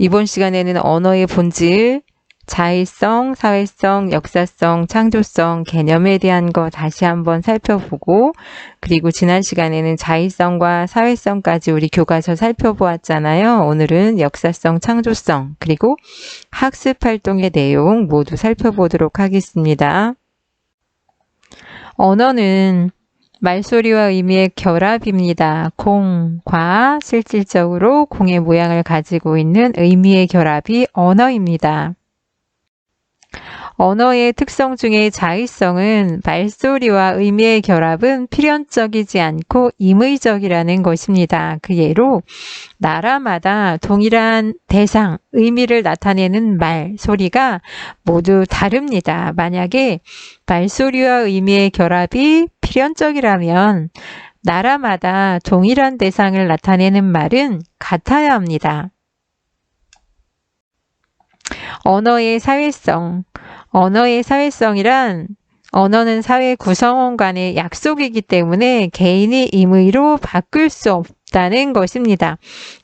이번 시간에는 언어의 본질, 자의성, 사회성, 역사성, 창조성, 개념에 대한 거 다시 한번 살펴보고, 그리고 지난 시간에는 자의성과 사회성까지 우리 교과서 살펴보았잖아요. 오늘은 역사성, 창조성, 그리고 학습 활동의 내용 모두 살펴보도록 하겠습니다. 언어는 말소리와 의미의 결합입니다. 공, 과 실질적으로 공의 모양을 가지고 있는 의미의 결합이 언어입니다. 언어의 특성 중에 자의성은 말소리와 의미의 결합은 필연적이지 않고 임의적이라는 것입니다. 그 예로 나라마다 동일한 대상, 의미를 나타내는 말, 소리가 모두 다릅니다. 만약에 말소리와 의미의 결합이 필연적이라면 나라마다 동일한 대상을 나타내는 말은 같아야 합니다. 언어의 사회성. 언어의 사회성이란 언어는 사회 구성원 간의 약속이기 때문에 개인이 임의로 바꿀 수 없다는 것입니다.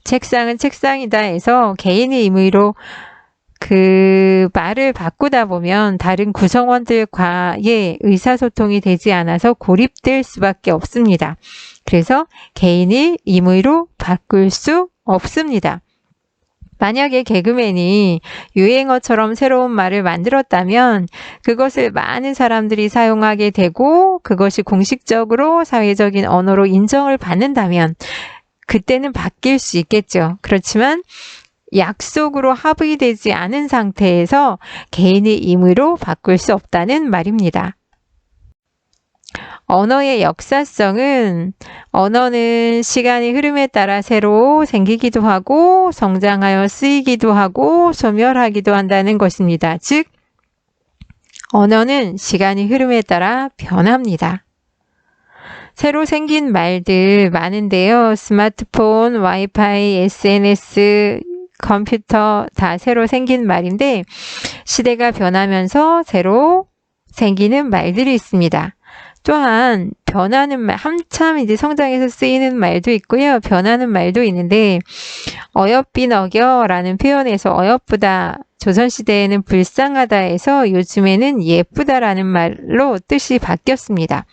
책상은 책상이다 해서 개인이 임의로 그 말을 바꾸다 보면 다른 구성원들과의 의사소통이 되지 않아서 고립될 수밖에 없습니다. 그래서 개인이 임의로 바꿀 수 없습니다. 만약에 개그맨이 유행어처럼 새로운 말을 만들었다면 그것을 많은 사람들이 사용하게 되고 그것이 공식적으로 사회적인 언어로 인정을 받는다면 그때는 바뀔 수 있겠죠. 그렇지만 약속으로 합의되지 않은 상태에서 개인의 임의로 바꿀 수 없다는 말입니다. 언어의 역사성은 언어는 시간의 흐름에 따라 새로 생기기도 하고 성장하여 쓰이기도 하고 소멸하기도 한다는 것입니다. 즉, 언어는 시간의 흐름에 따라 변합니다. 새로 생긴 말들 많은데요. 스마트폰, 와이파이, SNS, 컴퓨터 다 새로 생긴 말인데 시대가 변하면서 새로 생기는 말들이 있습니다. 또한 변하는 말, 한참 이제 성장해서 쓰이는 말도 있고요. 변하는 말도 있는데 어여삐 어겨라는 표현에서 어여쁘다 조선시대에는 불쌍하다에서 요즘에는 예쁘다라는 말로 뜻이 바뀌었습니다.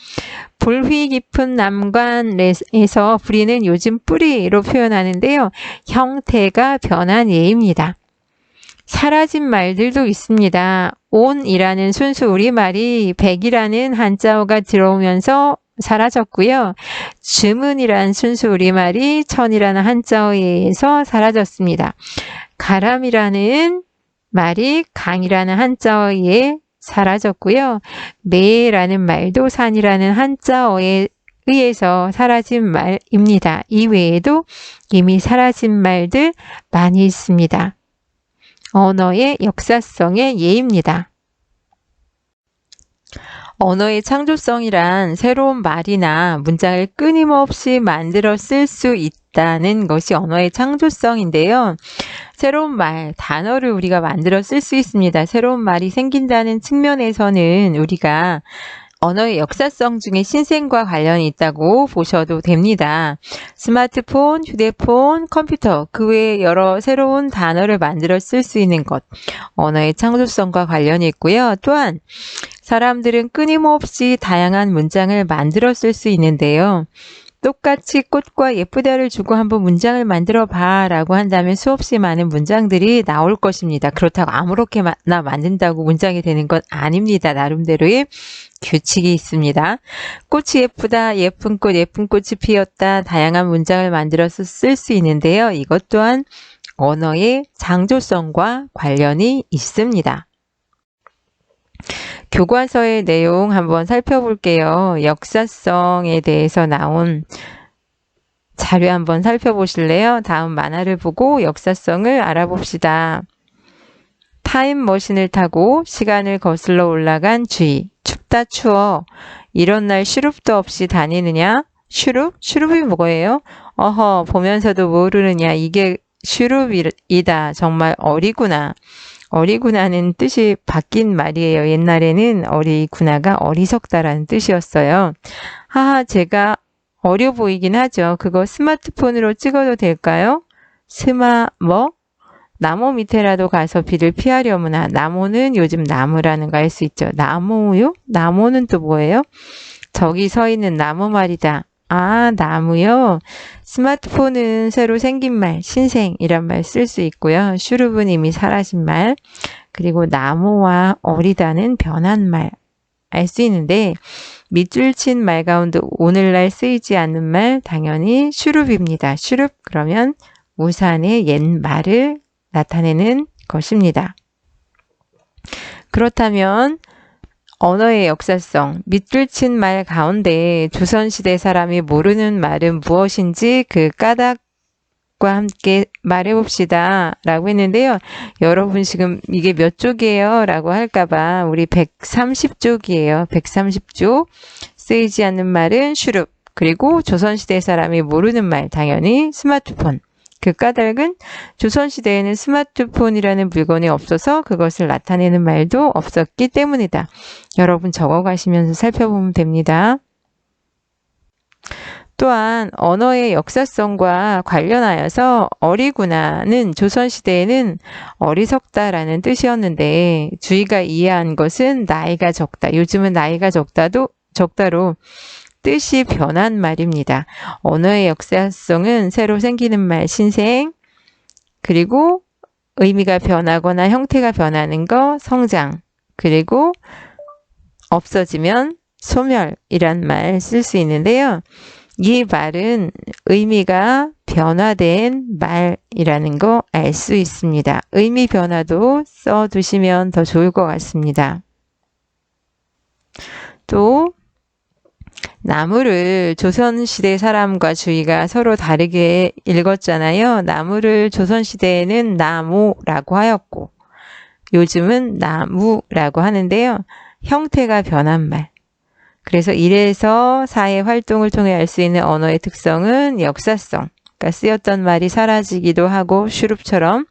불휘 깊은 남관에서 부리는 요즘 뿌리로 표현하는데요. 형태가 변한 예입니다. 사라진 말들도 있습니다. 온이라는 순수 우리말이 백이라는 한자어가 들어오면서 사라졌고요. 주문이란 순수 우리말이 천이라는 한자어에 의해서 사라졌습니다. 가람이라는 말이 강이라는 한자어에 사라졌고요. 매라는 말도 산이라는 한자어에 의해서 사라진 말입니다. 이 외에도 이미 사라진 말들 많이 있습니다. 언어의 역사성의 예입니다. 언어의 창조성이란 새로운 말이나 문장을 끊임없이 만들어 쓸 수 있다는 것이 언어의 창조성인데요. 새로운 말, 단어를 우리가 만들어 쓸 수 있습니다. 새로운 말이 생긴다는 측면에서는 우리가 언어의 역사성 중에 신생과 관련이 있다고 보셔도 됩니다. 스마트폰, 휴대폰, 컴퓨터, 그 외에 여러 새로운 단어를 만들어 쓸 수 있는 것, 언어의 창조성과 관련이 있고요. 또한 사람들은 끊임없이 다양한 문장을 만들어 쓸 수 있는데요. 똑같이 꽃과 예쁘다를 주고 한번 문장을 만들어 봐 라고 한다면 수없이 많은 문장들이 나올 것입니다. 그렇다고 아무렇게나 만든다고 문장이 되는 건 아닙니다. 나름대로의 규칙이 있습니다. 꽃이 예쁘다, 예쁜 꽃, 예쁜 꽃이 피었다, 다양한 문장을 만들어서 쓸 수 있는데요. 이것 또한 언어의 창조성과 관련이 있습니다. 교과서의 내용 한번 살펴볼게요. 역사성에 대해서 나온 자료 한번 살펴보실래요? 다음 만화를 보고 역사성을 알아봅시다. 타임머신을 타고 시간을 거슬러 올라간 주의. 춥다 추워. 이런 날 슈룹도 없이 다니느냐? 슈룹? 슈룹이 뭐예요? 어허, 보면서도 모르느냐? 이게 슈룹이다. 정말 어리구나. 어리구나는 뜻이 바뀐 말이에요. 옛날에는 어리구나가 어리석다라는 뜻이었어요. 하하, 제가 어려 보이긴 하죠. 그거 스마트폰으로 찍어도 될까요? 스마, 뭐? 나무 밑에라도 가서 비를 피하려무나 나무는 요즘 나무라는 거 알 수 있죠. 나무요? 나무는 또 뭐예요? 저기 서 있는 나무 말이다. 아, 나무요? 스마트폰은 새로 생긴 말, 신생이란 말 쓸 수 있고요. 슈룹은 이미 사라진 말, 그리고 나무와 어리다는 변한 말 알 수 있는데 밑줄 친 말 가운데 오늘날 쓰이지 않는 말 당연히 슈룹입니다. 슈룹 그러면 우산의 옛 말을 나타내는 것입니다. 그렇다면 언어의 역사성, 밑줄 친 말 가운데 조선시대 사람이 모르는 말은 무엇인지 그 까닭 과 함께 말해봅시다. 라고 했는데요. 여러분 지금 이게 몇 쪽이에요? 라고 할까봐 우리 130쪽이에요. 130쪽. 쓰이지 않는 말은 슈룹. 그리고 조선시대 사람이 모르는 말, 당연히 스마트폰. 그 까닭은 조선시대에는 스마트폰이라는 물건이 없어서 그것을 나타내는 말도 없었기 때문이다. 여러분 적어 가시면서 살펴보면 됩니다. 또한 언어의 역사성과 관련하여서 어리구나는 조선시대에는 어리석다라는 뜻이었는데 주의가 이해한 것은 나이가 적다. 요즘은 나이가 적다도 적다로 뜻이 변한 말입니다. 언어의 역사성은 새로 생기는 말 신생 그리고 의미가 변하거나 형태가 변하는 거 성장 그리고 없어지면 소멸이란 말 쓸 수 있는데요. 이 말은 의미가 변화된 말이라는 거 알 수 있습니다. 의미 변화도 써 두시면 더 좋을 것 같습니다. 또 나무를 조선시대 사람과 주의가 서로 다르게 읽었잖아요. 나무를 조선시대에는 나무라고 하였고, 요즘은 나무라고 하는데요. 형태가 변한 말. 그래서 이래서 사회 활동을 통해 알 수 있는 언어의 특성은 역사성. 그러니까 쓰였던 말이 사라지기도 하고 슈룹처럼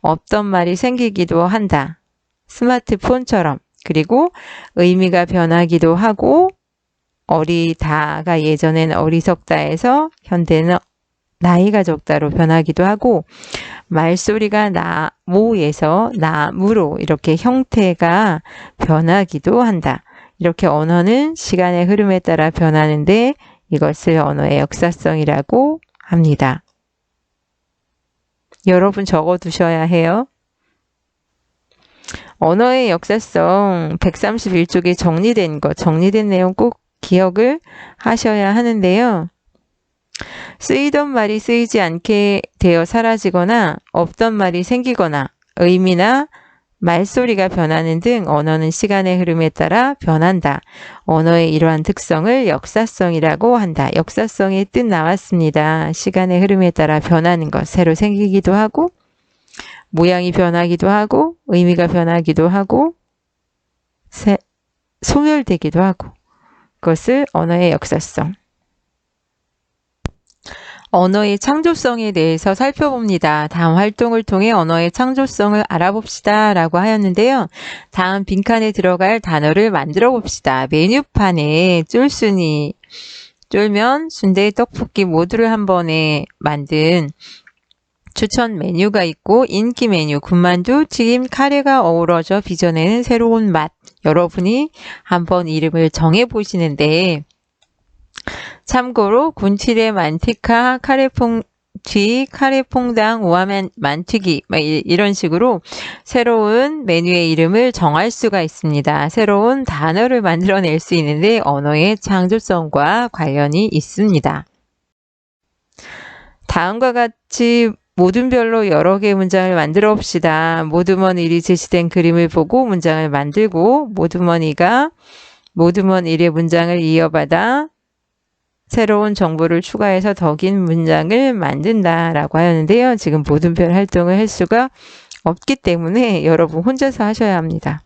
없던 말이 생기기도 한다. 스마트폰처럼. 그리고 의미가 변하기도 하고 어리다가 예전엔 어리석다에서 현대는 나이가 적다로 변하기도 하고 말소리가 나무에서 나무로 이렇게 형태가 변하기도 한다. 이렇게 언어는 시간의 흐름에 따라 변하는데 이것을 언어의 역사성이라고 합니다. 여러분 적어 두셔야 해요. 언어의 역사성 131쪽에 정리된 것, 정리된 내용 꼭 기억을 하셔야 하는데요. 쓰이던 말이 쓰이지 않게 되어 사라지거나 없던 말이 생기거나 의미나 말소리가 변하는 등 언어는 시간의 흐름에 따라 변한다. 언어의 이러한 특성을 역사성이라고 한다. 역사성의 뜻 나왔습니다. 시간의 흐름에 따라 변하는 것, 새로 생기기도 하고, 모양이 변하기도 하고, 의미가 변하기도 하고, 새, 소멸되기도 하고. 그것을 언어의 역사성. 언어의 창조성에 대해서 살펴봅니다. 다음 활동을 통해 언어의 창조성을 알아봅시다. 라고 하였는데요. 다음 빈칸에 들어갈 단어를 만들어 봅시다. 메뉴판에 쫄순이, 쫄면, 순대, 떡볶이 모두를 한 번에 만든 추천 메뉴가 있고 인기 메뉴, 군만두, 튀김, 카레가 어우러져 빚어내는 새로운 맛. 여러분이 한번 이름을 정해 보시는데 참고로 군치레 만티카, 카레퐁튀, 카레퐁당, 우아맨 만튀기 이런 식으로 새로운 메뉴의 이름을 정할 수가 있습니다. 새로운 단어를 만들어낼 수 있는데 언어의 창조성과 관련이 있습니다. 다음과 같이 모든별로 여러 개의 문장을 만들어 봅시다. 모두먼 일이 제시된 그림을 보고 문장을 만들고 모두먼이가 모두먼 일의 문장을 이어받아 새로운 정보를 추가해서 더 긴 문장을 만든다 라고 하였는데요. 지금 모든별 활동을 할 수가 없기 때문에 여러분 혼자서 하셔야 합니다.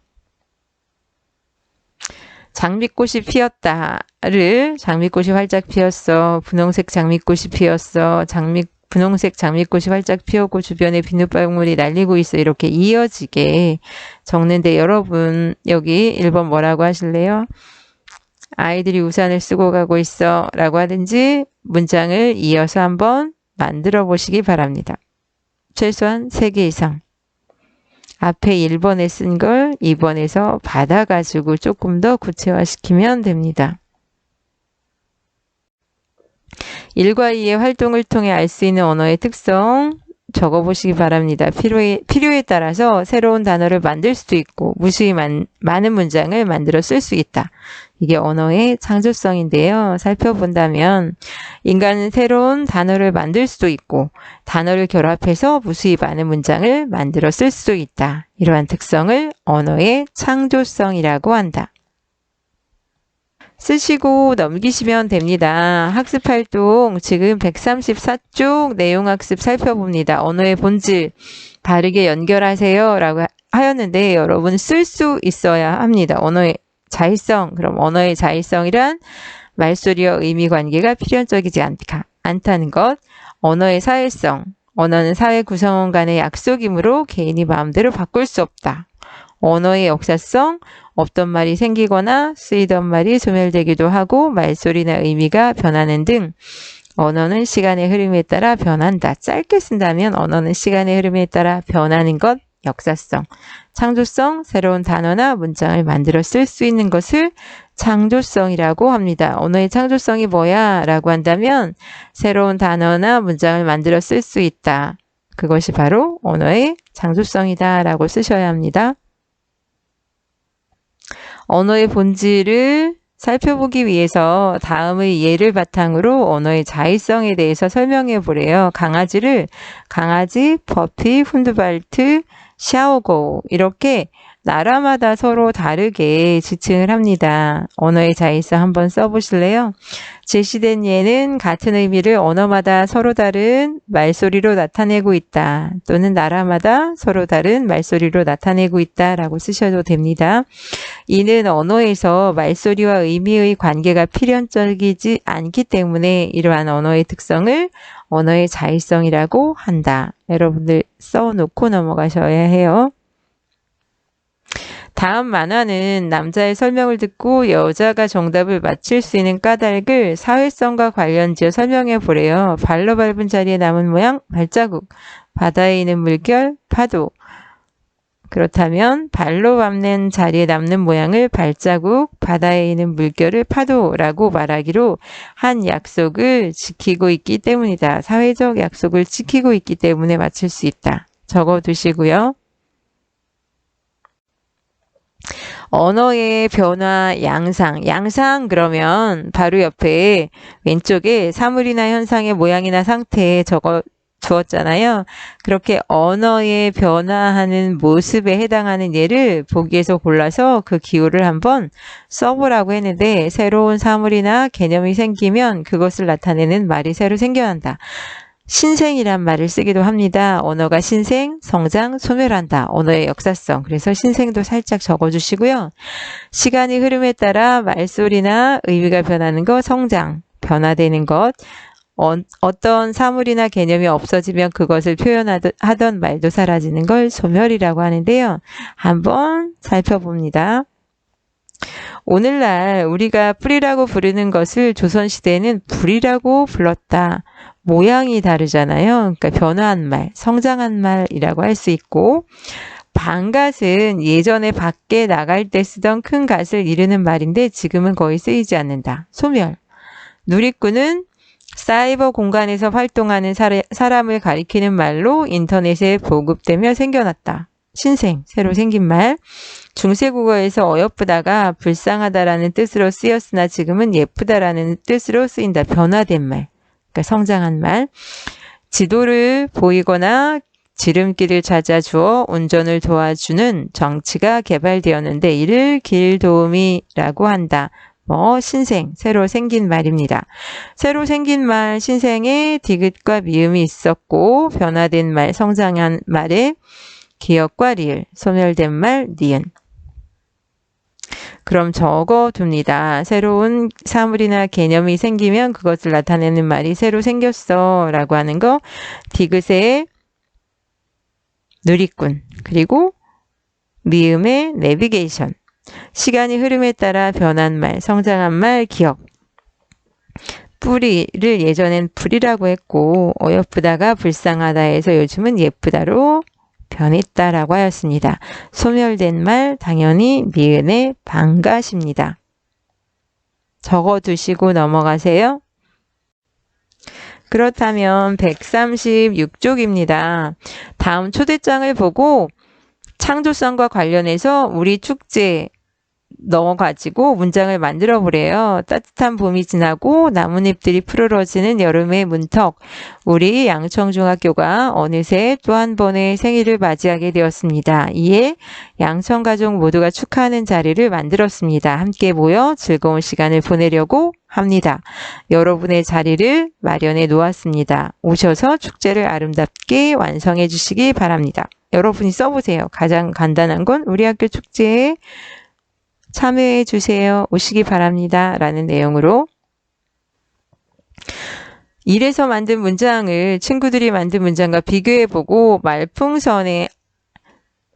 장미꽃이 피었다를 장미꽃이 활짝 피었어. 분홍색 장미꽃이 피었어. 장미 분홍색 장미꽃이 활짝 피었고 주변에 비눗방울이 날리고 있어 이렇게 이어지게 적는데 여러분 여기 1번 뭐라고 하실래요? 아이들이 우산을 쓰고 가고 있어 라고 하든지 문장을 이어서 한번 만들어 보시기 바랍니다. 최소한 3개 이상. 앞에 1번에 쓴 걸 2번에서 받아가지고 조금 더 구체화시키면 됩니다. 1과 2의 활동을 통해 알 수 있는 언어의 특성 적어보시기 바랍니다. 필요에, 필요에 따라서 새로운 단어를 만들 수도 있고 무수히 많, 많은 문장을 만들어 쓸 수 있다. 이게 언어의 창조성인데요. 살펴본다면 인간은 새로운 단어를 만들 수도 있고 단어를 결합해서 무수히 많은 문장을 만들어 쓸 수도 있다. 이러한 특성을 언어의 창조성이라고 한다. 쓰시고 넘기시면 됩니다. 학습 활동 지금 134쪽 내용 학습 살펴봅니다. 언어의 본질 바르게 연결하세요 라고 하였는데 여러분 쓸 수 있어야 합니다. 언어의 자의성 그럼 언어의 자의성이란 말소리와 의미 관계가 필연적이지 않다, 않다는 것 언어의 사회성 언어는 사회 구성원 간의 약속이므로 개인이 마음대로 바꿀 수 없다. 언어의 역사성, 없던 말이 생기거나 쓰이던 말이 소멸되기도 하고 말소리나 의미가 변하는 등 언어는 시간의 흐름에 따라 변한다. 짧게 쓴다면 언어는 시간의 흐름에 따라 변하는 것, 역사성, 창조성, 새로운 단어나 문장을 만들어 쓸 수 있는 것을 창조성이라고 합니다. 언어의 창조성이 뭐야? 라고 한다면 새로운 단어나 문장을 만들어 쓸 수 있다. 그것이 바로 언어의 창조성이다. 라고 쓰셔야 합니다. 언어의 본질을 살펴보기 위해서 다음의 예를 바탕으로 언어의 자의성에 대해서 설명해 보래요. 강아지를 강아지, 버피, 훈드발트, 샤오고 이렇게 나라마다 서로 다르게 지칭을 합니다. 언어의 자의성 한번 써보실래요? 제시된 예는 같은 의미를 언어마다 서로 다른 말소리로 나타내고 있다. 또는 나라마다 서로 다른 말소리로 나타내고 있다. 라고 쓰셔도 됩니다. 이는 언어에서 말소리와 의미의 관계가 필연적이지 않기 때문에 이러한 언어의 특성을 언어의 자의성이라고 한다. 여러분들 써놓고 넘어가셔야 해요. 다음 만화는 남자의 설명을 듣고 여자가 정답을 맞힐 수 있는 까닭을 사회성과 관련지어 설명해 보래요. 발로 밟은 자리에 남은 모양, 발자국, 바다에 있는 물결, 파도. 그렇다면 발로 밟는 자리에 남는 모양을 발자국, 바다에 있는 물결을 파도라고 말하기로 한 약속을 지키고 있기 때문이다. 사회적 약속을 지키고 있기 때문에 맞출 수 있다. 적어 두시고요. 언어의 변화, 양상. 양상 그러면 바로 옆에 왼쪽에 사물이나 현상의 모양이나 상태에 적어 주었잖아요. 그렇게 언어의 변화하는 모습에 해당하는 예를 보기에서 골라서 그 기호를 한번 써보라고 했는데 새로운 사물이나 개념이 생기면 그것을 나타내는 말이 새로 생겨난다. 신생이란 말을 쓰기도 합니다. 언어가 신생, 성장, 소멸한다. 언어의 역사성. 그래서 신생도 살짝 적어주시고요. 시간이 흐름에 따라 말소리나 의미가 변하는 것, 성장, 변화되는 것, 어, 떤 사물이나 개념이 없어지면 그것을 표현하던 말도 사라지는 걸 소멸이라고 하는데요. 한번 살펴봅니다. 오늘날 우리가 뿌리라고 부르는 것을 조선시대에는 불이라고 불렀다. 모양이 다르잖아요. 그러니까 변화한 말, 성장한 말이라고 할 수 있고, 반갓은 예전에 밖에 나갈 때 쓰던 큰 갓을 이르는 말인데 지금은 거의 쓰이지 않는다. 소멸. 누리꾼은 사이버 공간에서 활동하는 사람을 가리키는 말로 인터넷에 보급되며 생겨났다. 신생, 새로 생긴 말. 중세국어에서 어여쁘다가 불쌍하다라는 뜻으로 쓰였으나 지금은 예쁘다라는 뜻으로 쓰인다. 변화된 말. 그러니까 성장한 말. 지도를 보이거나 지름길을 찾아주어 운전을 도와주는 정치가 개발되었는데 이를 길 도우미라고 한다. 뭐 신생, 새로 생긴 말입니다. 새로 생긴 말 신생에 디귿과 미음이 있었고 변화된 말 성장한 말에 기억과 리을, 소멸된 말 니은. 그럼 적어둡니다. 새로운 사물이나 개념이 생기면 그것을 나타내는 말이 새로 생겼어 라고 하는 거. 디귿의 누리꾼 그리고 미음의 내비게이션. 시간이 흐름에 따라 변한 말, 성장한 말, 기억. 뿌리를 예전엔 불이라고 했고 어여쁘다가 불쌍하다에서 요즘은 예쁘다로 변했다라고 하였습니다. 소멸된 말 당연히 미은의 반가십니다. 적어두시고 넘어가세요. 그렇다면 136쪽입니다. 다음 초대장을 보고 창조성과 관련해서 우리 축제 넣어가지고 문장을 만들어 보래요. 따뜻한 봄이 지나고 나뭇잎들이 푸르러지는 여름의 문턱. 우리 양청중학교가 어느새 또 한 번의 생일을 맞이하게 되었습니다. 이에 양청 가족 모두가 축하하는 자리를 만들었습니다. 함께 모여 즐거운 시간을 보내려고 합니다. 여러분의 자리를 마련해 놓았습니다. 오셔서 축제를 아름답게 완성해 주시기 바랍니다. 여러분이 써보세요. 가장 간단한 건 우리 학교 축제에 참여해 주세요. 오시기 바랍니다. 라는 내용으로 일에서 만든 문장을 친구들이 만든 문장과 비교해 보고 말풍선의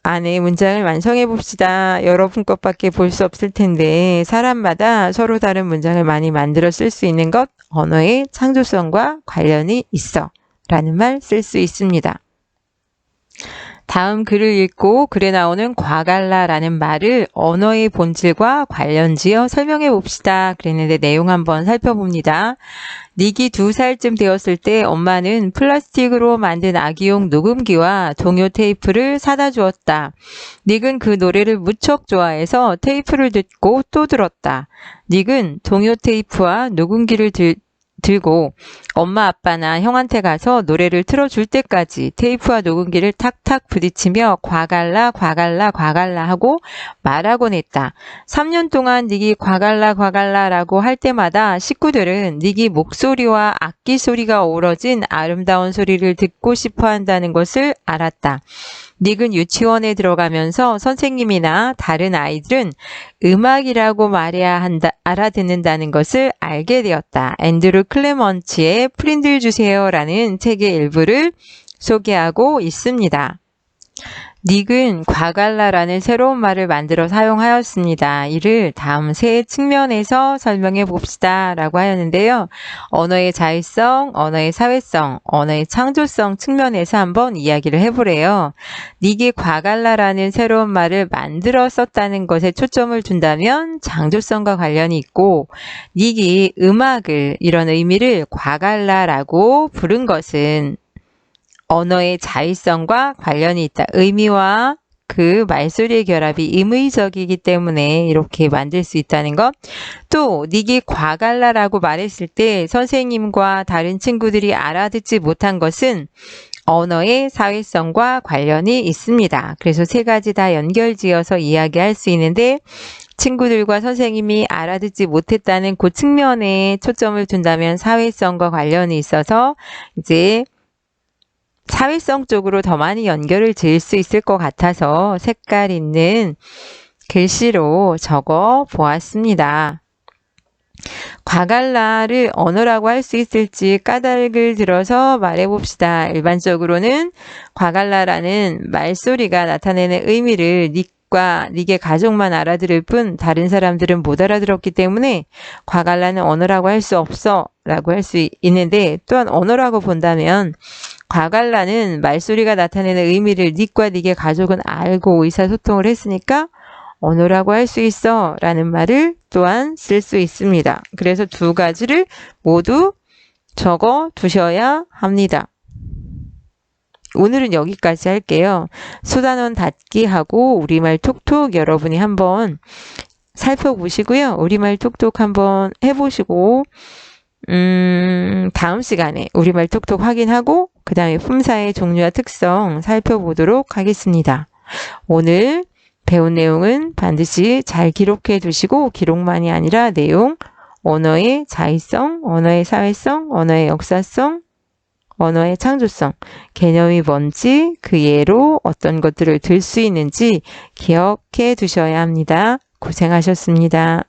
안에 문장을 완성해 봅시다. 여러분 것밖에 볼 수 없을 텐데 사람마다 서로 다른 문장을 많이 만들어 쓸 수 있는 것 언어의 창조성과 관련이 있어 라는 말 쓸 수 있습니다. 다음 글을 읽고 글에 나오는 과갈라라는 말을 언어의 본질과 관련지어 설명해 봅시다. 그랬는데 내용 한번 살펴봅니다. 닉이 두 살쯤 되었을 때 엄마는 플라스틱으로 만든 아기용 녹음기와 동요 테이프를 사다 주었다. 닉은 그 노래를 무척 좋아해서 테이프를 듣고 또 들었다. 닉은 동요 테이프와 녹음기를 들, 들고 엄마 아빠나 형한테 가서 노래를 틀어줄 때까지 테이프와 녹음기를 탁탁 부딪히며 과갈라 과갈라 과갈라 하고 말하곤 했다. 3년 동안 닉이 과갈라 과갈라라고 할 때마다 식구들은 닉이 목소리와 악기 소리가 어우러진 아름다운 소리를 듣고 싶어 한다는 것을 알았다. 닉은 유치원에 들어가면서 선생님이나 다른 아이들은 음악이라고 말해야 한다, 알아듣는다는 것을 알게 되었다. 앤드루 클레먼치의 프린들 주세요라는 책의 일부를 소개하고 있습니다. 닉은 과갈라라는 새로운 말을 만들어 사용하였습니다. 이를 다음 세 측면에서 설명해 봅시다. 라고 하였는데요. 언어의 자율성, 언어의 사회성, 언어의 창조성 측면에서 한번 이야기를 해보래요. 닉이 과갈라라는 새로운 말을 만들어 썼다는 것에 초점을 둔다면 창조성과 관련이 있고, 닉이 음악을, 이런 의미를 과갈라라고 부른 것은 언어의 자의성과 관련이 있다. 의미와 그 말소리의 결합이 임의적이기 때문에 이렇게 만들 수 있다는 것. 또 닉이 과갈라라고 말했을 때 선생님과 다른 친구들이 알아듣지 못한 것은 언어의 사회성과 관련이 있습니다. 그래서 세 가지 다 연결지어서 이야기할 수 있는데 친구들과 선생님이 알아듣지 못했다는 그 측면에 초점을 둔다면 사회성과 관련이 있어서 이제 사회성 쪽으로 더 많이 연결을 지을 수 있을 것 같아서 색깔 있는 글씨로 적어 보았습니다. 과갈라를 언어라고 할 수 있을지 까닭을 들어서 말해봅시다. 일반적으로는 과갈라라는 말소리가 나타내는 의미를 닉과 닉의 가족만 알아들을 뿐 다른 사람들은 못 알아들었기 때문에 과갈라는 언어라고 할 수 없어 라고 할 수 있는데 또한 언어라고 본다면 과갈라는 말소리가 나타내는 의미를 닉과 닉의 가족은 알고 의사소통을 했으니까 언어라고 할 수 있어 라는 말을 또한 쓸 수 있습니다. 그래서 두 가지를 모두 적어 두셔야 합니다. 오늘은 여기까지 할게요. 소단원 닫기 하고 우리말 톡톡 여러분이 한번 살펴보시고요. 우리말 톡톡 한번 해보시고 음, 다음 시간에 우리말 톡톡 확인하고 그 다음에 품사의 종류와 특성 살펴보도록 하겠습니다. 오늘 배운 내용은 반드시 잘 기록해 두시고 기록만이 아니라 내용, 언어의 자의성, 언어의 사회성, 언어의 역사성, 언어의 창조성, 개념이 뭔지 그 예로 어떤 것들을 들 수 있는지 기억해 두셔야 합니다. 고생하셨습니다.